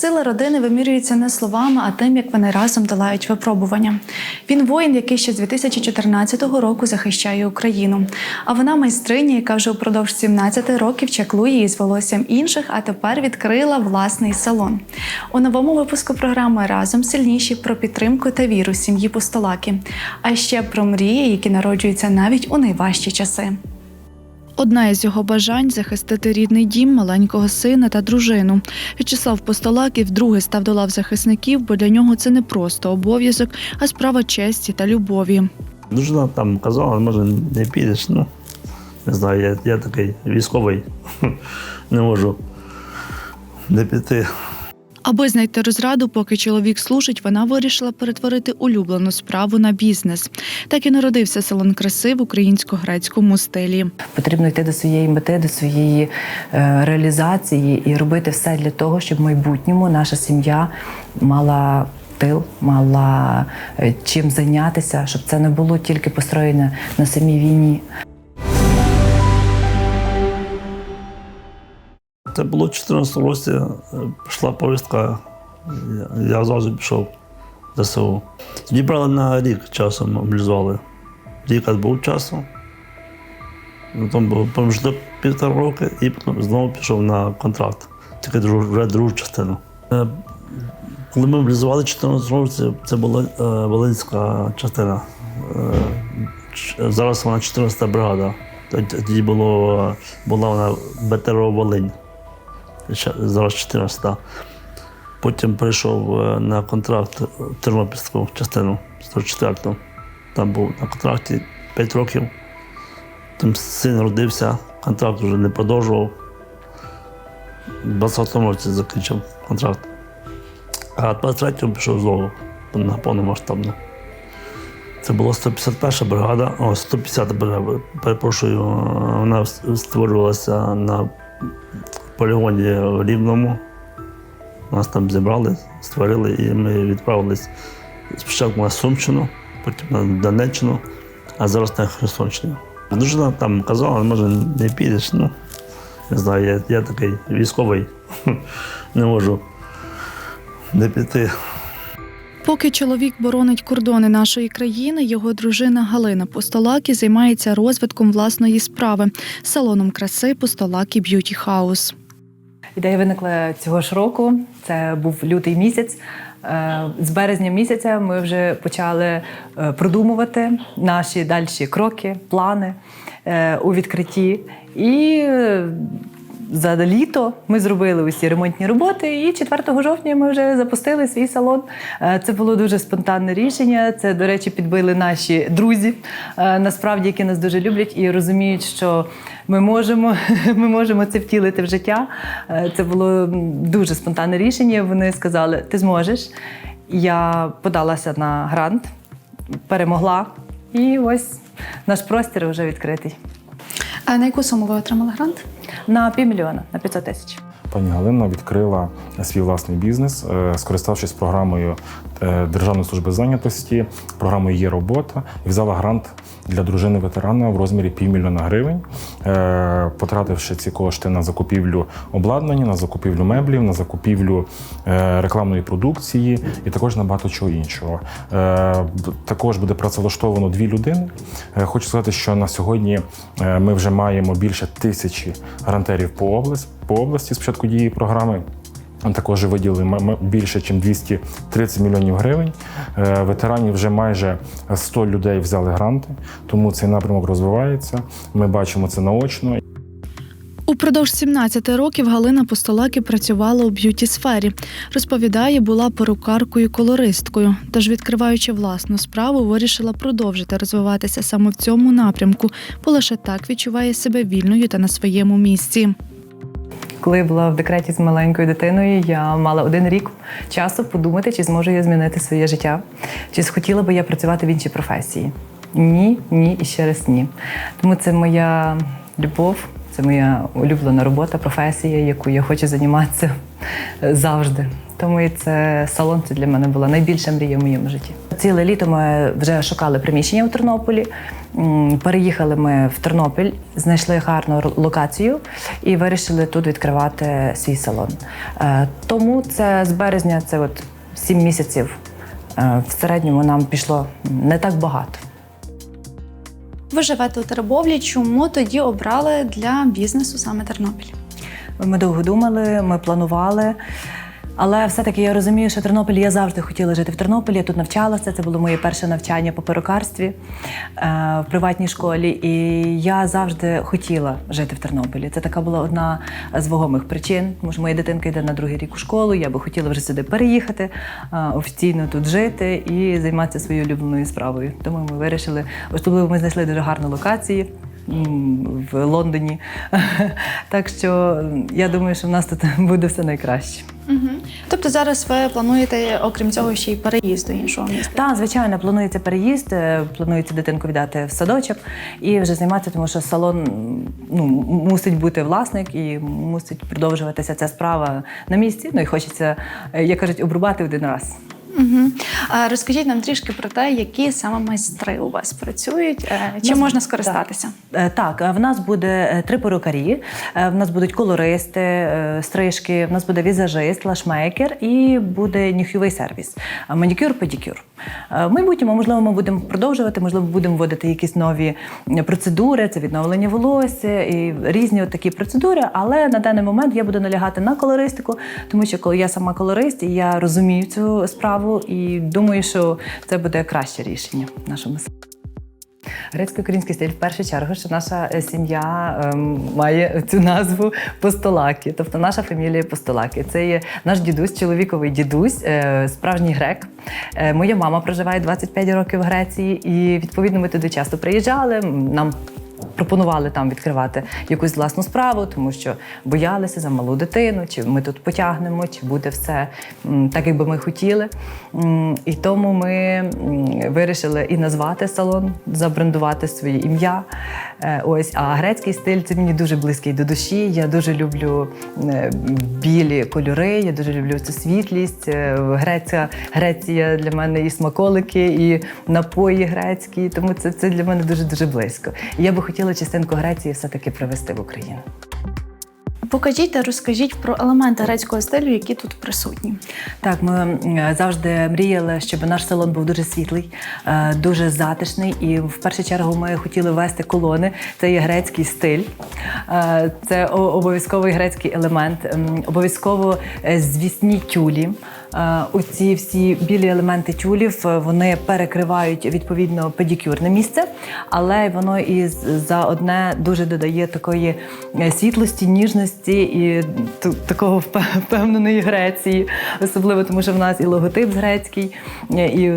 Сила родини вимірюється не словами, а тим, як вони разом долають випробування. Він воїн, який ще з 2014 року захищає Україну. А вона майстриня, яка вже упродовж 17 років чаклує із волоссям інших, а тепер відкрила власний салон. У новому випуску програми разом сильніші про підтримку та віру сім'ї Пустолаки, а ще про мрії, які народжуються навіть у найважчі часи. Одна із його бажань захистити рідний дім, маленького сина та дружину. В'ячеслав Постолаків вдруге став до лав захисників, бо для нього це не просто обов'язок, а справа честі та любові. Дружина там казала, може не підеш. Ну, не знаю, я, я такий військовий, не можу не піти. Аби знайти розраду, поки чоловік служить, вона вирішила перетворити улюблену справу на бізнес. Так і народився салон краси в українсько-грецькому стилі. Потрібно йти до своєї мети, до своєї е, реалізації і робити все для того, щоб в майбутньому наша сім'я мала тил, мала е, чим зайнятися, щоб це не було тільки построєне на самій війні. Це було в 14 році, е, пішла повістка, я, зразу пішов до СУ. Тоді брали на рік часу, мобілізували. Рік був часу. Потім був проміжок півтора роки і потім знову пішов на контракт, тільки вже другу частину. Е, Коли ми мобілізували 14 році, це була е, Волинська частина. Зараз вона 14-та бригада. Тоді було, була вона БТРО Волинь. Зараз 14-та. Потім прийшов е, на контракт в Тернопільську частину 44-ту. Там був на контракті 5 років. Тим син родився, контракт вже не продовжував. У 20-му році закінчив контракт. А 23-му пішов знову на повномасштабну. Це була 151 бригада, о, 150 бригада, перепрошую, вона створювалася на полігоні в Рівному. Нас там зібрали, створили, і ми відправились спочатку на Сумщину, потім на Донеччину, а зараз на Херсонщину. Дружина там казала, може не підеш. Ну, не знаю, я, я такий військовий, не можу не піти. Поки чоловік боронить кордони нашої країни, його дружина Галина Постолакі займається розвитком власної справи салоном краси Постолакі Б'юті Хаус. Ідея виникла цього ж року. Це був лютий місяць. Е, З березня місяця ми вже почали е, продумувати наші дальші кроки, плани е, у відкритті. І за літо ми зробили усі ремонтні роботи, і 4 жовтня ми вже запустили свій салон. Е, Це було дуже спонтанне рішення. Це, до речі, підбили наші друзі, е, насправді, які нас дуже люблять і розуміють, що ми можемо, ми можемо це втілити в життя. Е, Це було дуже спонтанне рішення. Вони сказали: ти зможеш. Я подалася на грант, перемогла, і ось наш простір вже відкритий. А на яку суму ви отримали грант? На півмільйона, на 500 тисяч. Пані Галина відкрила свій власний бізнес, е, скориставшись програмою е, Державної служби зайнятості, програмою Є робота і взяла грант для дружини ветерана в розмірі півмільйона гривень, е, потративши ці кошти на закупівлю обладнання, на закупівлю меблів, на закупівлю е, рекламної продукції і також на багато чого іншого. Е, Також буде працевлаштовано дві людини. Хочу сказати, що на сьогодні ми вже маємо більше тисячі грантерів по області по області з початку дії програми. Також виділили більше, ніж 230 мільйонів гривень. Е, Ветеранів вже майже 100 людей взяли гранти, тому цей напрямок розвивається. Ми бачимо це наочно. Упродовж 17 років Галина Постолакі працювала у б'юті сфері. Розповідає, була перукаркою колористкою. Тож, відкриваючи власну справу, вирішила продовжити розвиватися саме в цьому напрямку, бо лише так відчуває себе вільною та на своєму місці. Коли я була в декреті з маленькою дитиною, я мала один рік часу подумати, чи зможу я змінити своє життя, чи схотіла би я працювати в іншій професії. Ні, ні і ще раз ні. Тому це моя любов, Це моя улюблена робота, професія, яку я хочу займатися завжди. Тому і це салон це для мене була найбільша мрія в моєму житті. Ціле літо ми вже шукали приміщення у Тернополі. Переїхали ми в Тернопіль, знайшли гарну локацію і вирішили тут відкривати свій салон. Е, Тому це з березня, це от сім місяців. Е, В середньому нам пішло не так багато. Ви живете у Теребовлі. Чому тоді обрали для бізнесу саме Тернопіль? Ми довго думали, ми планували. Але все-таки я розумію, що Тернопіль я завжди хотіла жити в Тернополі. Я тут навчалася. Це було моє перше навчання по перукарстві е, в приватній школі. І я завжди хотіла жити в Тернополі. Це така була одна з вагомих причин. Тому що моя дитинка йде на другий рік у школу. Я би хотіла вже сюди переїхати, е, офіційно тут жити і займатися своєю улюбленою справою. Тому ми вирішили, особливо ми знайшли дуже гарну локацію в Лондоні. Так що я думаю, що в нас тут буде все найкраще. Угу. Тобто зараз ви плануєте, окрім цього, ще й переїзд до іншого міста? Так, звичайно, планується переїзд, е, планується дитинку віддати в садочок і вже займатися, тому що салон ну, мусить бути власник і мусить продовжуватися ця справа на місці. Ну і хочеться, е, як кажуть, обрубати один раз. Угу. А розкажіть нам трішки про те, які саме майстри у вас працюють, е, чим нас- можна скористатися? Так. Так, е, в нас буде е, три перукарі, е, в нас будуть колористи, е, стрижки, в нас буде візажист, лашмейкер і буде нюхівий сервіс, манікюр, педикюр. Е, В майбутньому, можливо, ми будемо продовжувати, можливо, будемо вводити якісь нові процедури, це відновлення волосся і різні от такі процедури. Але на даний момент я буду налягати на колористику, тому що коли я сама колорист, я розумію цю справу і думаю, що це буде краще рішення в нашому Грецько-український стиль в першу чергу, що наша е, сім'я ем, має цю назву Постолаки, тобто наша фамілія Постолаки. Це є наш дідусь, чоловіковий дідусь, е, справжній грек. Е, моя мама проживає 25 років в Греції, і відповідно ми туди часто приїжджали. Нам пропонували там відкривати якусь власну справу, тому що боялися за малу дитину, чи ми тут потягнемо, чи буде все так, як би ми хотіли. І тому ми вирішили і назвати салон, забрендувати своє ім'я. Е, Ось, а грецький стиль це мені дуже близький до душі. Я дуже люблю е, білі кольори, я дуже люблю цю світлість. Е, Грецька Греція для мене і смаколики, і напої грецькі. Тому це, це для мене дуже дуже близько. І я би хотіла частинку Греції все-таки привезти в Україну. Покажіть та розкажіть про елементи грецького стилю, які тут присутні. Так, ми завжди мріяли, щоб наш салон був дуже світлий, е, дуже затишний. І в першу чергу ми хотіли ввести колони. Це є грецький стиль, Е, це обов'язковий грецький елемент, обов'язково е, звісні тюлі. Е, Оці всі білі елементи тюлів е, вони перекривають відповідно педикюрне місце, але воно і за одне дуже додає такої е, світлості, ніжності і такого впевненої Греції, особливо тому, що в нас і логотип з грецький, і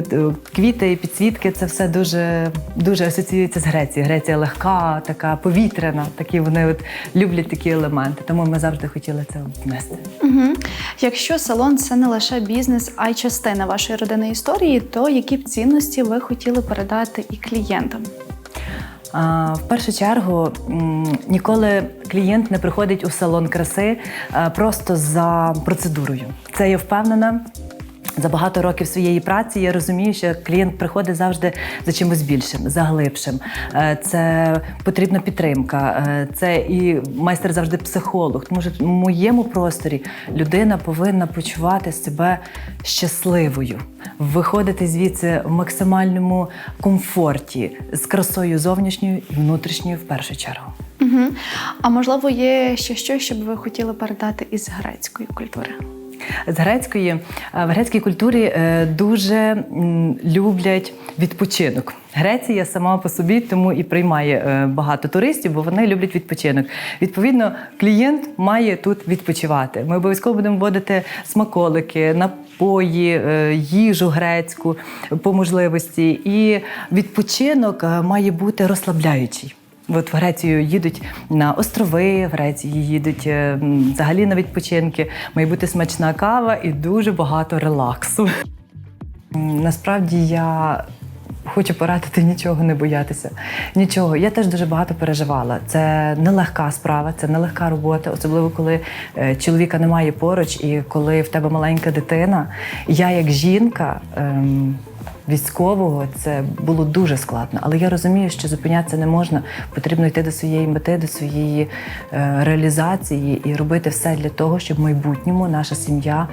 квіти, і підсвітки це все дуже, дуже асоціюється з Грецією. Греція легка, така повітряна. Такі вони от люблять такі елементи. Тому ми завжди хотіли це внести. Угу. Якщо салон це не лише бізнес, а й частина вашої родинної історії, то які цінності ви хотіли передати і клієнтам? В першу чергу ніколи клієнт не приходить у салон краси просто за процедурою. Це я впевнена. За багато років своєї праці я розумію, що клієнт приходить завжди за чимось більшим, за глибшим. Е, Це потрібна підтримка, е, це і майстер завжди психолог. Тому що в моєму просторі людина повинна почувати себе щасливою, виходити звідси в максимальному комфорті з красою зовнішньою і внутрішньою в першу чергу. Угу. А можливо, є ще щось, що б ви хотіли передати із грецької культури? З грецької е, в грецькій культурі е, дуже люблять відпочинок. Греція сама по собі тому і приймає е, багато туристів, бо вони люблять відпочинок. Відповідно, клієнт має тут відпочивати. Ми обов'язково будемо вводити смаколики, напої, їжу грецьку по можливості. І відпочинок має бути розслабляючий. От в Грецію їдуть на острови, в Греції їдуть е, взагалі на відпочинки. Має бути смачна кава і дуже багато релаксу. Насправді я хочу порадити нічого не боятися. Нічого. Я теж дуже багато переживала. Це нелегка справа, це нелегка робота, особливо коли е, чоловіка немає поруч, і коли в тебе маленька дитина. Я, як жінка. Ем, Військового це було дуже складно, але я розумію, що зупинятися не можна. Потрібно йти до своєї мети, до своєї е, реалізації і робити все для того, щоб в майбутньому наша сім'я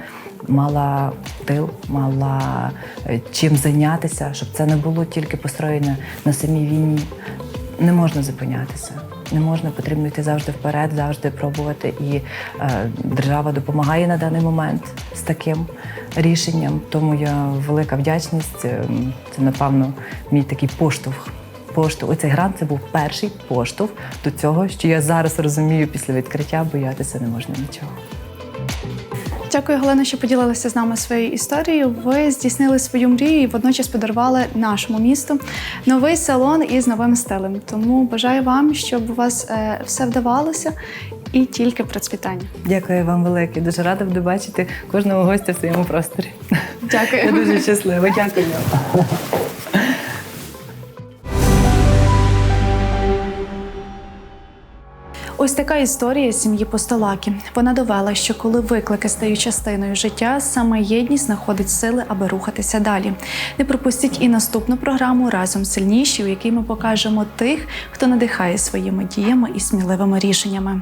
мала тил, мала е, чим зайнятися, щоб це не було тільки построєно на самій війні. Не можна зупинятися. Не можна, потрібно йти завжди вперед, завжди пробувати. І е, держава допомагає на даний момент з таким рішенням. Тому я велика вдячність. Е, Це, напевно, мій такий поштовх. Поштовх. Оцей грант це був перший поштовх до цього, що я зараз розумію після відкриття, боятися не можна нічого. Дякую, Галина, що поділилися з нами своєю історією. Ви здійснили свою мрію і водночас подарували нашому місту новий салон із новим стилем. Тому бажаю вам, щоб у вас е, все вдавалося і тільки процвітання. Дякую вам велике. Дуже рада буду бачити кожного гостя в своєму просторі. Дякую. Я дуже щаслива. Дякую. Ось така історія сім'ї Постолаки. Вона довела, що коли виклики стають частиною життя, саме єдність знаходить сили, аби рухатися далі. Не пропустіть і наступну програму разом сильніші, у якій ми покажемо тих, хто надихає своїми діями і сміливими рішеннями.